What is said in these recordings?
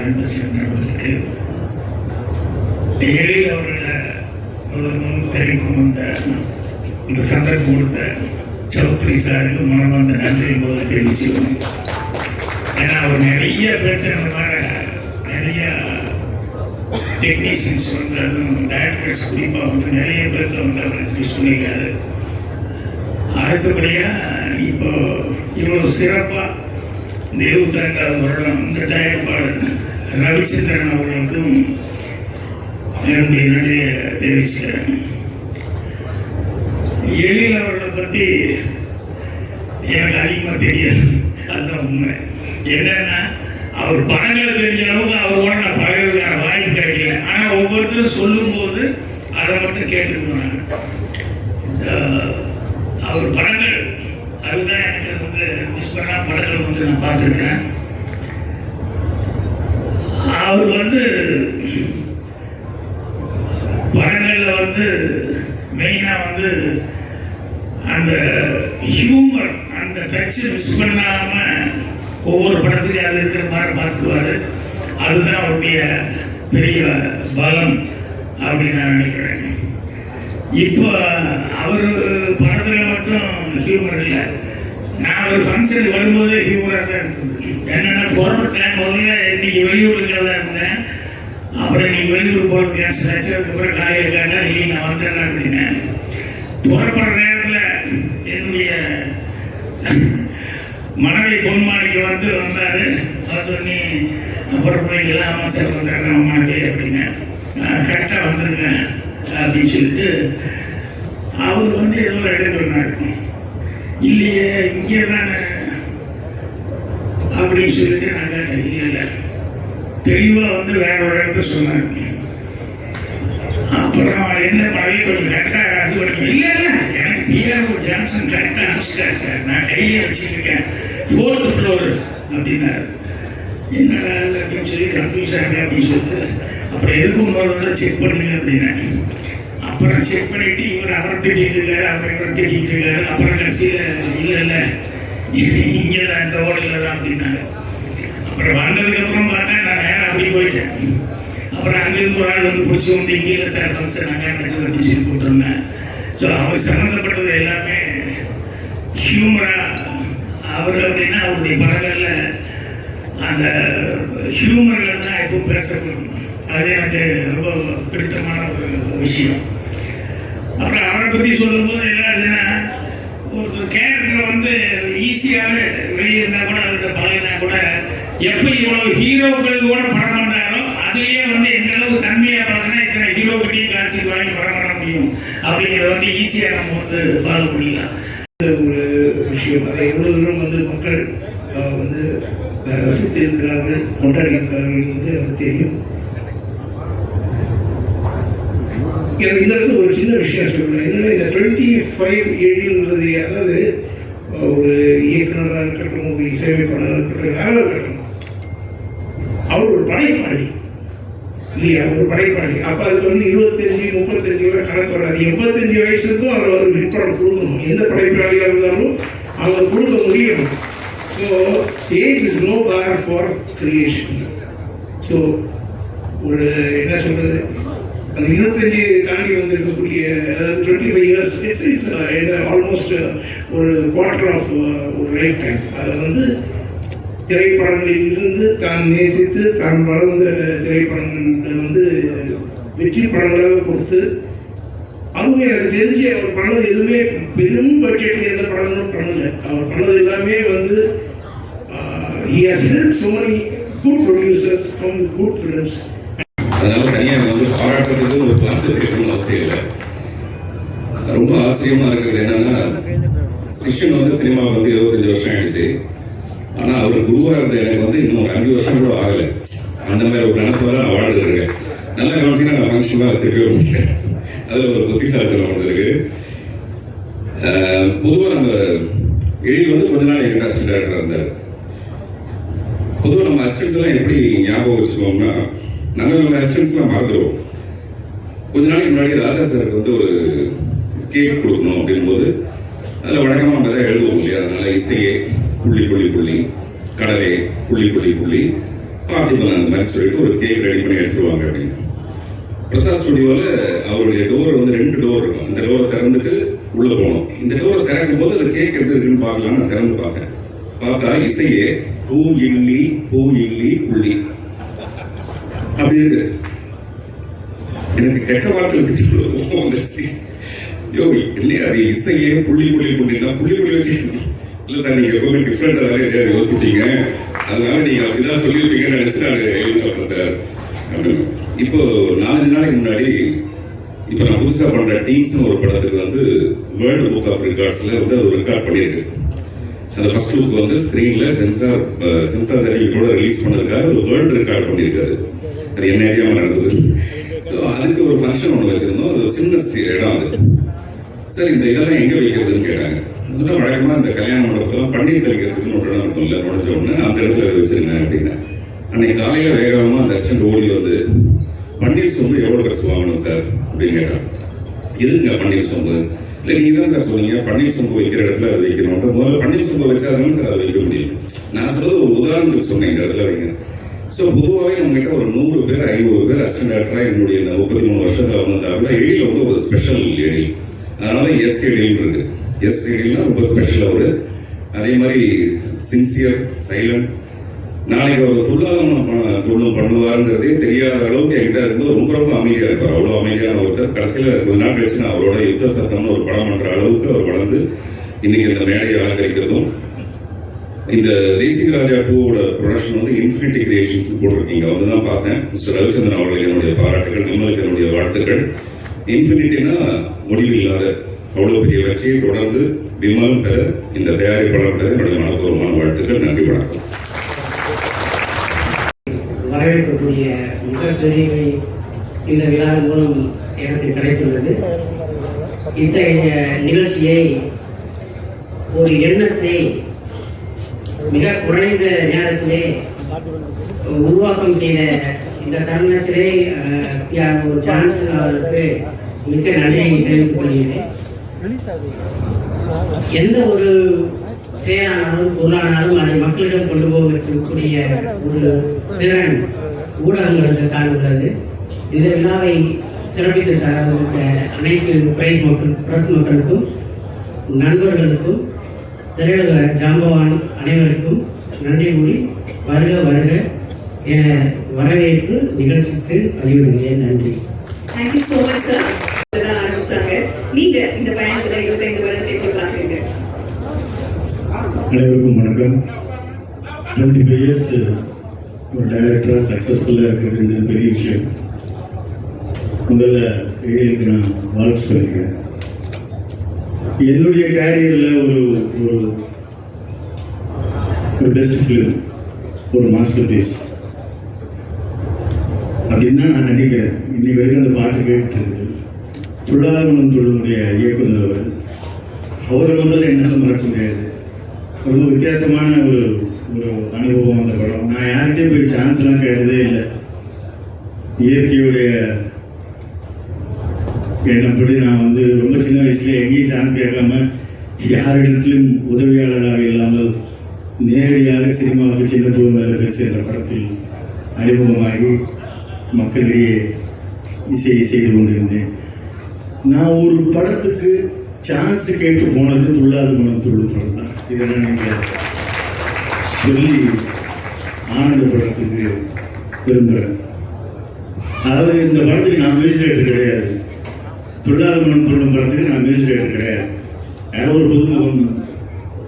நடந்து சென்றவர்களுக்கு நண்பர்களுக்கு எழில் அவர்களை தெரிவிக்கும் வந்த இந்த சந்தர்ப்பம் கொடுத்த சௌத்ரி சாருக்கு மனமார்ந்த நன்றி என்பதை தெரிவிச்சுக்கணும் ஏன்னா அவர் நிறைய பேர்த்து அந்த மாதிரி நிறைய டெக்னீஷியன்ஸ் வந்து அதுவும் டைரக்டர்ஸ் குறிப்பாக வந்து நிறைய பேர்த்து வந்து அவர் எப்படி சொல்லியிருக்காரு. அடுத்தபடியாக இப்போ இவ்வளோ சிறப்பாக இந்த வருடம் இந்த தயாரிப்பாளர் ரவிச்சந்திரன் அவர்களுக்கும் என்னுடைய நன்றியை தெரிவிச்சுக்கிறேன் எழில் அவர்களை பற்றி எனக்கு அதிகமாக தெரியாது. அதுதான் உண்மை. என்னன்னா அவர் படங்களை தெரிஞ்ச அளவுக்கு அவரோட நான் பழகிறதுக்கான வாய்ப்பு கிடைக்கல. ஆனால் ஒவ்வொருத்தரும் சொல்லும்போது அதை மட்டும் கேட்டுருக்கோம் நான் அவர் படங்கள் அதுதான் எனக்கு வந்து மிஸ் பண்ணால் படங்கள் வந்து நான் பார்த்துருக்கேன். அவர் வந்து படங்களில் வந்து மெயினாக வந்து அந்த ஹியூமர் அந்த டச்சை மிஸ் பண்ணாமல் ஒவ்வொரு படத்துலையும் அது இருக்கிற மாதிரி பார்த்துக்குவார். அதுதான் அவருடைய பெரிய பலம் அப்படின்னு நான் நினைக்கிறேன். இப்போ அவர் படத்தில் மட்டும் ஹியூமர் இல்லை. நான் ஒரு ஃபங்க்ஷனுக்கு வரும்போது ஹியூமராக தான் இருக்குது என்னென்னா போகிற டைம் முதல்ல இன்னைக்கு வெளியூர் தான் இருந்தேன் அப்புறம் இன்னைக்கு வெளியூர் போகிற கேன்சல் ஆச்சு அதுக்கப்புறம் காலையில் கேட்டால் இல்லை நான் வந்துடுறேன் அப்படின்னேன். புறப்படுற நேரத்தில் என்னுடைய மனைவி பொன்மாணிக்கு வந்து வந்தார். அது நீ புறப்படுறீங்களா ஆமாம் சார் வந்துடுறேன் அம்மாக்கு அப்படின்னு கரெக்டாக வந்துருங்க அப்படின்னு சொல்லிட்டு அவர் வந்து ஏதோ ஒரு இடம் சொன்னார். இல்லையே இங்கே தானே அப்படின்னு சொல்லிட்டு நான் கேட்டேன் இல்லை. இல்லை தெளிவாக வந்து வேற ஒரு இடத்த சொன்னாங்க. அப்புறம் என்ன பழைய கொஞ்சம் கரெக்டாக அது பண்ணி இல்லை இல்லை எனக்கு பிஆர்ஓ ஜான்சன் கரெக்டாக அனுப்பிச்சிட்டார் சார் நான் கையிலே வச்சுருக்கேன். ஃபோர்த்து ஃப்ளோரு அப்படின்னாரு. என்னடா இல்லை அப்படின்னு சொல்லி கன்ஃபியூஸ் ஆகுது அப்படின்னு சொல்லிட்டு அப்புறம் எதுக்கு இன்னொரு செக் பண்ணுங்க அப்படின்னா அப்புறம் செக் பண்ணிட்டு இவர் அவரை திட்டிட்டு இருக்காரு அப்புறம் இவரை திட்டிட்டு இருக்காரு. அப்புறம் கடைசியில் இல்லை இல்லை இங்கே தான் இந்த ஹோட்டலில் தான் அப்படின்னாங்க அப்புறம் வந்ததுக்கப்புறம் பார்த்தா நான் நேரம் அப்படி போயிட்டேன். அப்புறம் அங்கேருந்து ஒரு ஆள் வந்து பிடிச்சி வந்து இங்கே இல்லை சார் ஃபங்க்ஷன் அங்கே நடக்குது அப்படின்னு சொல்லி போட்டிருந்தேன். ஸோ அவர் சம்மந்தப்பட்டது எல்லாமே ஹியூமராக அவர் அப்படின்னா அவருடைய படங்களில் அந்த ஹியூமரில் தான் எப்பவும் பேசப்படும். அது எனக்கு ரொம்ப பிடித்தமான ஒரு விஷயம். அப்புறம் அவரை பற்றி சொல்லும்போது என்னன்னா ஒருத்தர் கேரக்டர் வந்து ஈஸியாக வெளியே இருந்தால் கூட அவர்கிட்ட பழகினா கூட எப்போ இவ்வளோ ஹீரோக்கள் கூட படம் பண்ணாரோ அதுலேயே வந்து எந்த அளவு தன்மையாக பழகினா இத்தனை ஹீரோ கிட்டையும் காட்சி வாங்கி படம் பண்ண முடியும்? அப்படிங்கிறத வந்து ஈஸியாக நம்ம வந்து ஃபாலோ பண்ணிக்கலாம். ஒரு விஷயம் அதை எவ்வளவு தூரம் வந்து மக்கள் வந்து ரசித்திருக்கிறார்கள் கொண்டாடியிருக்கிறார்கள் வந்து எனக்கு தெரியும். எனக்கு இந்த இடத்துல ஒரு சின்ன விஷயம் சொல்றேன். என்னன்னா இந்த டுவெண்ட்டி ஃபைவ் ஏடின்றது அதாவது ஒரு இயக்குநராக இருக்கட்டும் ஒரு இசையமைப்பாளராக இருக்கட்டும் யாராக இருக்கட்டும் அவர் ஒரு படைப்பாளி. இல்லையா? ஒரு படைப்பாளி. அப்போ அதுக்கு வந்து இருபத்தஞ்சு முப்பத்தஞ்சு வரை கணக்கு வராது. எண்பத்தஞ்சு வயசுக்கும் அவர் ஒரு விற்பனை கொடுக்கணும். எந்த படைப்பாளியாக இருந்தாலும் அவர் கொடுக்க முடியணும் so age is no bar for creation so ஒரு என்ன சொல்கிறது அந்த இருபத்தஞ்சு தாண்டி வந்திருக்கக்கூடிய அதாவது twenty five years it's it's almost ஒரு குவார்டர் ஆஃப் uh, ஒரு லைஃப் டைம் அதை வந்து திரைப்படங்களில் இருந்து தான் நேசித்து தான் வளர்ந்த திரைப்படங்கள் வந்து வெற்றி படங்களாக கொடுத்து அதுவும் எனக்கு தெரிஞ்சு அவர் பண்ணது எதுவுமே பெரும் பட்ஜெட்டில் எந்த படங்களும் பண்ணல. அவர் பண்ணது எல்லாமே வந்து he has help so many good producers from good films அதனால தனியாக வந்து பாராட்டுறதுக்கு ஒரு பலத்தை கேட்கணும்னு அவசியம் இல்லை. ரொம்ப ஆச்சரியமா இருக்கிறது என்னன்னா சிஷ்யன் வந்து சினிமா வந்து இருபத்தஞ்சு வருஷம் ஆயிடுச்சு. ஆனா அவர் குருவா இருந்த எனக்கு வந்து இன்னும் ஒரு அஞ்சு வருஷம் கூட ஆகல. அந்த மாதிரி ஒரு நினைப்புல தான் நான் வாழ்ந்துட்டு இருக்கேன். நல்லா கவனிச்சுன்னா நான் ஃபங்க்ஷனாக வச்சிருக்கவே மாட்டேன். அதுல ஒரு புத்திசாலித்தனம் ஒன்று இருக்கு. பொதுவாக நம்ம எழில் வந்து கொஞ்ச நாள் எங்கிட்ட அசிஸ்டன்ட் டேரக்டர் இருந்தார். பொதுவாக நம்ம அசிஸ்டன்ஸ் எல்லாம் எப்படி ஞாபகம் வச்சுக்கோம்னா நல்ல நல்ல அசிஸ்டன்ஸ்லாம் மறந்துடுவோம். கொஞ்ச நாளைக்கு முன்னாடி ராஜா சாருக்கு வந்து ஒரு கேக் கொடுக்கணும் அப்படிங்கும்போது அதில் வழக்கமாக நம்ம தான் எழுதுவோம் இல்லையா? அதனால இசையே புள்ளி புள்ளி புள்ளி கடலே புள்ளி புள்ளி புள்ளி பார்த்துக்கலாம் அந்த மாதிரி சொல்லிட்டு ஒரு கேக் ரெடி பண்ணி எடுத்துருவாங்க அப்படின்னு. பிரசாத் ஸ்டுடியோவில் அவருடைய டோர் வந்து ரெண்டு டோர் இருக்கும். அந்த டோரை திறந்துட்டு உள்ளே போகணும். இந்த டோரை திறக்கும் போது அந்த கேக் எப்படி இருக்குன்னு பார்க்கலாம்னு திறந்து பார்த்தேன். பார்த்தா இசையே பூ இல்லி பூ இல்லி புள்ளி. அப்படி இருக்கு எனக்கு கெட்ட வார்த்தையில திட்டு கோவம் வந்துருச்சு. யோ இல்லையா அது இசையே புள்ளி புள்ளி புள்ளினா புள்ளி புள்ளி வச்சு இல்ல சார் நீங்க எப்பவுமே டிஃப்ரெண்டா தானே எதையாவது யோசிச்சிட்டீங்க அதனால நீங்க அப்படிதான் சொல்லியிருப்பீங்கன்னு நினைச்சு நான் எழுதி பார்த்தேன் சார். அப்படின்னு. இப்போ நாலஞ்சு நாளைக்கு முன்னாடி இப்போ நான் புதுசாக பண்ணுற டீம்ஸ்னு ஒரு படத்துக்கு வந்து வேர்ல்டு புக் ஆஃப் ரெக்கார்ட்ஸில் வந்து அது ரெக்கார்ட் பண்ணியிருக்கு. அந்த ஃபர்ஸ்ட் லுக் வந்து ஸ்க்ரீன்ல சென்சார் சென்சார் சர்டிஃபிகேட்டோட ரிலீஸ் பண்ணதுக்காக அது வேர்ல்டு ரெக்கார்ட் பண்ணியிருக்காரு அது என்ன ஏரியாவில் நடந்தது? ஸோ அதுக்கு ஒரு ஃபங்க்ஷன் ஒன்று வச்சிருந்தோம். அது சின்ன இடம் அது. சார் இந்த இதெல்லாம் எங்கே வைக்கிறதுன்னு கேட்டாங்க. முதல்ல வழக்கமாக இந்த கல்யாண மண்டபத்தெல்லாம் பன்னீர் தெளிக்கிறதுக்குன்னு ஒரு இடம் இருக்கும்ல நுழைஞ்ச உடனே அந்த இடத்துல அதை வச்சிருங்க அப்படின்னு. அன்னைக்கு காலையில் வேகமாக அந்த அசிஸ்டன்ட் ஓடி வந்து பன்னீர் சோம்பு எவ்வளோ ட்ரெஸ் வாங்கணும் சார் அப்படின்னு கேட்டாங்க. எதுங்க பன்னீர் சோம்பு? இல்லை நீங்க தான் சார் சொன்னீங்க. பன்னீர் சொம்பு வைக்கிற இடத்துல அது வைக்கணும். முதல்ல பன்னீர் சொம்பு வச்சா தானே சார் அதை வைக்க முடியும் நான் சொல்றது ஒரு உதாரணத்துக்கு சொன்னேன் இந்த இடத்துல வைங்க. ஸோ பொதுவாகவே நம்ம கிட்ட ஒரு நூறு பேர் ஐநூறு பேர் அசிஸ்டன்ட் டாக்டரா என்னுடைய இந்த முப்பத்தி மூணு வருஷத்தில் வந்திருந்தாப்புல எழில் வந்து ஒரு ஸ்பெஷல் எழில். அதனால எஸ் எழில் இருக்கு. எஸ் எழில்னா ரொம்ப ஸ்பெஷல் அவர். அதே மாதிரி சின்சியர் சைலண்ட் நாளைக்கு அவர் துள்ளாதம் தொழில் பண்ணுவாருங்கிறதே தெரியாத அளவுக்கு என்கிட்ட இருக்கும்போது ரொம்ப ரொம்ப அமைதியா இருப்பார். அவ்வளவு அமைதியான ஒருத்தர். கடைசியில கொஞ்ச நாள் கழிச்சு நான் அவரோட யுத்த சத்தம்னு ஒரு படம் பண்ற அளவுக்கு அவர் வளர்ந்து இன்னைக்கு இந்த மேடையை அலங்கரிக்கிறதும் இந்த தேசிக ராஜா டூவோட ப்ரொடக்ஷன் வந்து இன்ஃபினிட்டி கிரியேஷன்ஸ் போட்டிருக்கீங்க. வந்து தான் பார்த்தேன். மிஸ்டர் ரவிச்சந்திரன் அவர்களுக்கு என்னுடைய பாராட்டுகள் நம்மளுக்கு என்னுடைய வாழ்த்துக்கள். இன்ஃபினிட்டினா முடிவு இல்லாத அவ்வளவு பெரிய வெற்றியை தொடர்ந்து விமலம் பெற இந்த தயாரிப்பாளர் பெற என்னுடைய மனப்பூர்வமான வாழ்த்துக்கள். நன்றி வணக்கம். வரவேற்கக்கூடிய மிகப்பெரிய இந்த விழா மூலம் எனக்கு கிடைத்துள்ளது. இத்தகைய நிகழ்ச்சியை ஒரு எண்ணத்தை மிக குறைந்த நேரத்திலே உருவாக்கம் செய்த இந்த தருணத்திலே அஹ், ஒரு சான்சலர் அவர்களுக்கு மிக்க நன்றியை தெரிவித்துக் கொள்கிறேன். எந்த ஒரு செயலானாலும் பொருளானாலும் அதை மக்களிடம் கொண்டு போவதற்குரிய ஒரு திறன் ஊடகங்களுக்கு தான் உள்ளது. இந்த விழாவை சிறப்பித்து தர வந்த அனைத்து பிரைஸ் மக்கள் பிரஸ் மக்களுக்கும் நண்பர்களுக்கும் திரையுலக ஜாம்பவான் அனைவருக்கும் நன்றி கூறி வருக வருக என வரவேற்று நிகழ்ச்சிக்கு வழிவிடுகிறேன் நன்றி. தேங்க்யூ ஸோ மச் சார் தான் ஆரம்பிச்சாங்க. நீங்க இந்த பயணத்துல இருபத்தைந்து வருடத்தை எப்படி பாக்குறீங்க அனைவருக்கும் வணக்கம். டுவெண்ட்டி ஃபைவ் இயர்ஸ் ஒரு டைரக்டராக சக்ஸஸ்ஃபுல்லாக இருக்கிறது பெரிய விஷயம். முதல்ல ஏழைக்கு நான் வாழ்த்து சொல்லிக்கிறேன் என்னுடைய கேரியரில் ஒரு ஒரு ஒரு பெஸ்ட் ஃபிலிம் ஒரு மாஸ்டர் பீஸ் அப்படின்னு தான் நான் நினைக்கிறேன்? இன்னைக்கு வரைக்கும் அந்த பாட்டு கேட்டுட்டு இருக்குது. துள்ளாதமனம் தொழிலுடைய இயக்குனர் அவர். அவரை முதல்ல என்னால் மறக்க முடியாது. ரொம்ப வித்தியாசமான ஒரு ஒரு அனுபவம் அந்த படம் நான் யார்கிட்டயும் போய் சான்ஸ்லாம் கேட்டதே இல்லை. இயற்கையுடைய என்னப்படி நான் வந்து ரொம்ப சின்ன வயசுல எங்கேயும் சான்ஸ் கேட்காம யாரிடத்திலும் உதவியாளராக இல்லாமல் நேரடியாக சினிமாவுக்கு சின்ன பூ மேல பேசுகிற படத்தில் அறிமுகமாகி மக்களிடையே இசையை செய்து கொண்டிருந்தேன். நான் ஒரு படத்துக்கு சான்ஸ் கேட்டு போனது துள்ளாது குணம் துள்ளு படம் தான் இதெல்லாம் நீங்கள் சொல்லி ஆனந்தப்படுறதுக்கு விரும்புகிறேன் அதாவது இந்த படத்துக்கு நான் மியூசிக் டைரக்டர் கிடையாது. தொழிலாளர் தொழிலும் படத்துக்கு நான் மியூசிக் டைரக்டர் கிடையாது. யாரோ ஒரு புது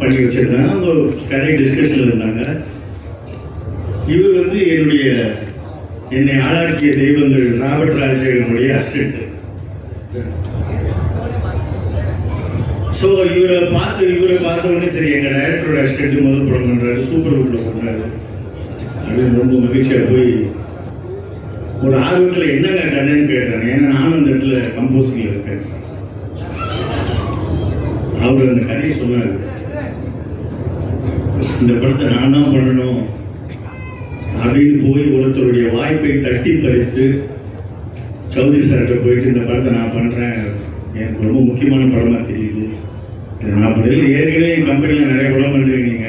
பண்ணி வச்சிருந்தாங்க அவங்க நிறைய டிஸ்கஷனில் இருந்தாங்க. இவர் வந்து என்னுடைய என்னை ஆளாக்கிய தெய்வங்கள் ராபர்ட் ராஜசேகரனுடைய அசிஸ்டன்ட் ஸோ இவரை பார்த்து இவரை பார்த்த உடனே சரி எங்க டைரக்டரோட அசிஸ்டன்ட் முதல் படம் பண்றாரு சூப்பர் குட்ல பண்றாரு. அப்படின்னு ரொம்ப மகிழ்ச்சியா போய் ஒரு ஆர்வத்தில் என்னங்க கதைன்னு கேட்டாங்க ஏன்னா நானும் அந்த இடத்துல கம்போசிங்ல இருக்கேன். அவர் அந்த கதையை சொன்னார். இந்த படத்தை நான் தான் பண்ணணும் அப்படின்னு போய் ஒருத்தருடைய வாய்ப்பை தட்டி பறித்து சௌத்ரி சார்கிட்ட போயிட்டு இந்த படத்தை நான் பண்றேன். எனக்கு ரொம்ப முக்கியமான படமா தெரியுது. இதை ஏற்கனவே என் கம்பெனியில் நிறைய படம் பண்றீங்க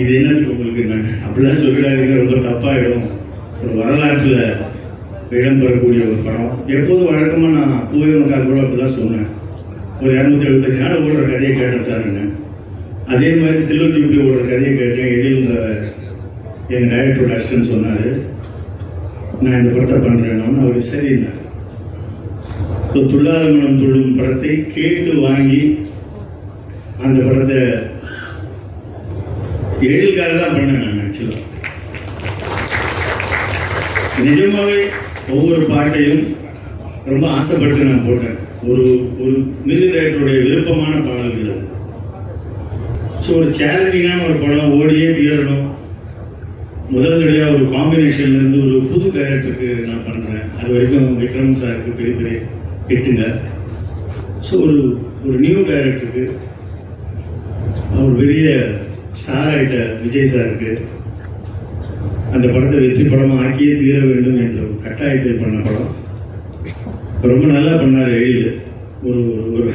இது என்னதுக்கு உங்களுக்கு? என்ன அப்படிலாம் சொல்லிடாதீங்க ரொம்ப தப்பாயிடும். ஒரு வரலாற்றில் இடம் பெறக்கூடிய ஒரு படம். எப்போதும் வழக்கமாக நான் பூயவனுக்காக கூட அப்படிதான் சொன்னேன். ஒரு இரநூத்தி எழுபத்தஞ்சு நாள் ஓடுற கதையை கேட்டேன் சார்ங்க அதே மாதிரி சில்வர் ஜூப்ளி ஓடுற கதையை கேட்டேன். எழில் எங்கள் டைரக்டரோட அசிஸ்டன்ட் சொன்னார். நான் இந்த படத்தை பண்ணுறேன்னு அவர் சரிண்ணா ஸோ துள்ளாத மனம் துள்ளும் படத்தை கேட்டு வாங்கி அந்த படத்தை எழிலுக்காக தான் பண்ணேன் நான் ஆக்சுவலாக நிஜமாகவே ஒவ்வொரு பாட்டையும் ரொம்ப ஆசைப்பட்டு நான் போட்டேன். ஒரு ஒரு மியூசிக் டைரக்டருடைய விருப்பமான பாடல்கள் அது ஸோ ஒரு சேலஞ்சிங்கான ஒரு படம் ஓடியே தீரணும். முதல் தடையாக ஒரு காம்பினேஷன்ல இருந்து ஒரு புது டைரக்டருக்கு நான் பண்ணுறேன் அது வரைக்கும் விக்ரம் சாருக்கு பெரிய பெரிய ஹிட்டுங்க ஸோ ஒரு ஒரு நியூ டைரக்டருக்கு அவர் பெரிய ஸ்டார் ஆகிட்ட விஜய் சாருக்கு அந்த படத்தை வெற்றி படமாக ஆக்கியே தீர வேண்டும் என்ற கட்டாயத்தில் பண்ண படம். ரொம்ப நல்லா பண்ணார் எழில். ஒரு ஒரு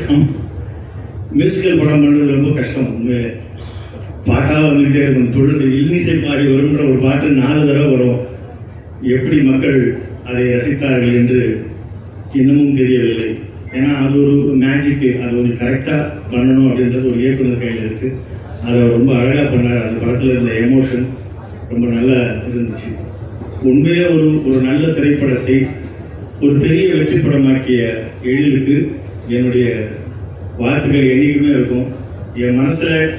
மியூசிக்கல் படம் பண்ணுறது ரொம்ப கஷ்டம். உண்மையிலே. பாட்டாக வந்துக்கிட்டே இருக்கும். தொழில் இல்லிசை பாடி வரும்ன்ற ஒரு பாட்டு நாலு தடவை வரும். எப்படி மக்கள் அதை ரசித்தார்கள் என்று இன்னமும் தெரியவில்லை. ஏன்னா அது ஒரு மேஜிக்கு அது கொஞ்சம் கரெக்டாக பண்ணணும் அப்படின்றது ஒரு இயக்குனர் கையில் இருக்கு. அதை அவர் ரொம்ப அழகாக பண்ணார். அந்த படத்தில் இருந்த எமோஷன் ரொம்ப நல்லா இருந்துச்சு. உண்மையிலே ஒரு ஒரு நல்ல திரைப்படத்தை ஒரு பெரிய வெற்றி படமாக்கிய எழிலுக்கு என்னுடைய வாழ்த்துக்கள் என்றைக்குமே இருக்கும். என் மனசில்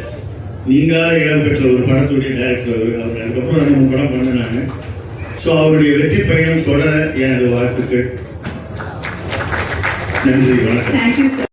நீங்காத இடம் பெற்ற ஒரு படத்துடைய டைரக்டர் அவர். அவர் அதுக்கப்புறம் ரெண்டு மூணு படம் பண்ணினாங்க ஸோ அவருடைய வெற்றி பயணம் தொடர எனது வாழ்த்துக்கள். நன்றி வணக்கம் தேங்க்யூ சார்